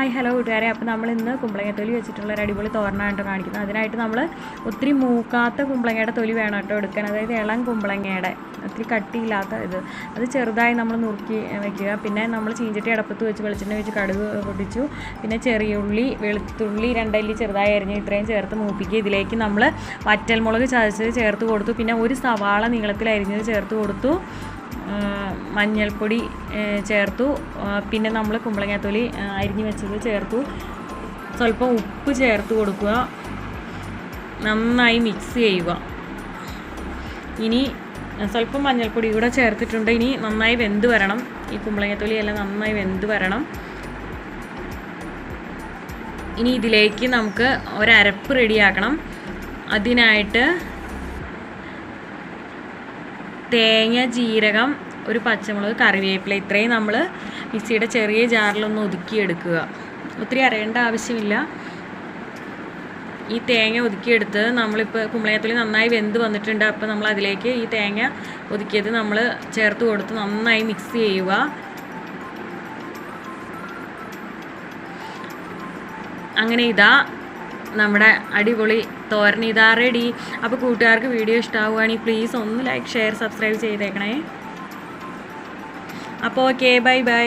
Hi hello കൂട്ടുകാരെ. അപ്പോൾ നമ്മൾ ഇന്ന് കുമ്പളങ്ങ തൊലി വെച്ചിട്ടുള്ള ഒരു അടിപൊളി തോരനാണ് കേട്ടോ കാണിക്കുന്നത്. അതിനായിട്ട് നമ്മൾ ഒത്തിരി മൂക്കാത്ത കുമ്പളങ്ങയുടെ തൊലി വേണം കേട്ടോ എടുക്കാൻ. അതായത് ഇളം കുമ്പളങ്ങയുടെ ഒത്തിരി കട്ടിയില്ലാത്ത ഇത്. അത് ചെറുതായി നമ്മൾ നുറുക്കി വെക്കുക. പിന്നെ നമ്മൾ ചീഞ്ചട്ടി അടപ്പത്ത് വെച്ച് വെളിച്ചെണ്ണ വെച്ച് കടുക് പൊട്ടിച്ചു. പിന്നെ ചെറിയ ഉള്ളി വെളുത്തുള്ളി രണ്ടല്ലി ചെറുതായി അരിഞ്ഞ് ഇത്രയും ചേർത്ത് മൂപ്പിക്കുക. ഇതിലേക്ക് നമ്മൾ വറ്റൽമുളക് ചതച്ചത് ചേർത്ത് കൊടുത്തു. പിന്നെ ഒരു സവാള നീളത്തിൽ അരിഞ്ഞത് ചേർത്ത് കൊടുത്തു. മഞ്ഞൾപ്പൊടി ചേർത്തു. പിന്നെ നമ്മൾ കുമ്പളങ്ങാത്തൊലി അരിഞ്ഞ് വെച്ചത് ചേർത്തു. സ്വല്പം ഉപ്പ് ചേർത്ത് കൊടുക്കുക. നന്നായി മിക്സ് ചെയ്യുക. ഇനി സ്വല്പം മഞ്ഞൾപ്പൊടി കൂടെ ചേർത്തിട്ടുണ്ട്. ഇനി നന്നായി വെന്ത് വരണം. ഈ കുമ്പളങ്ങത്തൊലി എല്ലാം നന്നായി വെന്ത് വരണം. ഇനി ഇതിലേക്ക് നമുക്ക് ഒരരപ്പ് റെഡിയാക്കണം അതിനായിട്ട് തേങ്ങ ജീരകം ഒരു പച്ചമുളക് കറിവേപ്പില ഇത്രയും നമ്മൾ മിക്സിയുടെ ചെറിയ ജാറിലൊന്ന് ഒതുക്കിയെടുക്കുക. ഒത്തിരി അറിയേണ്ട ആവശ്യമില്ല. ഈ തേങ്ങ ഒതുക്കിയെടുത്ത് നമ്മളിപ്പോൾ കുമ്പളയത്തുള്ളി നന്നായി വെന്ത് വന്നിട്ടുണ്ട്. അപ്പോൾ നമ്മൾ അതിലേക്ക് ഈ തേങ്ങ ഒതുക്കിയത് നമ്മൾ ചേർത്ത് കൊടുത്ത് നന്നായി മിക്സ് ചെയ്യുക. അങ്ങനെ ഇതാ നമ്മുടെ അടിപൊളി തോരൻ റെഡി അപ്പോൾ കൂട്ടുകാർക്ക് വീഡിയോ ഇഷ്ടമാവുകയാണെങ്കിൽ പ്ലീസ് ഒന്ന് ലൈക്ക് ഷെയർ സബ്സ്ക്രൈബ് ചെയ്തേക്കണേ. അപ്പോൾ ഓക്കെ ബൈ ബൈ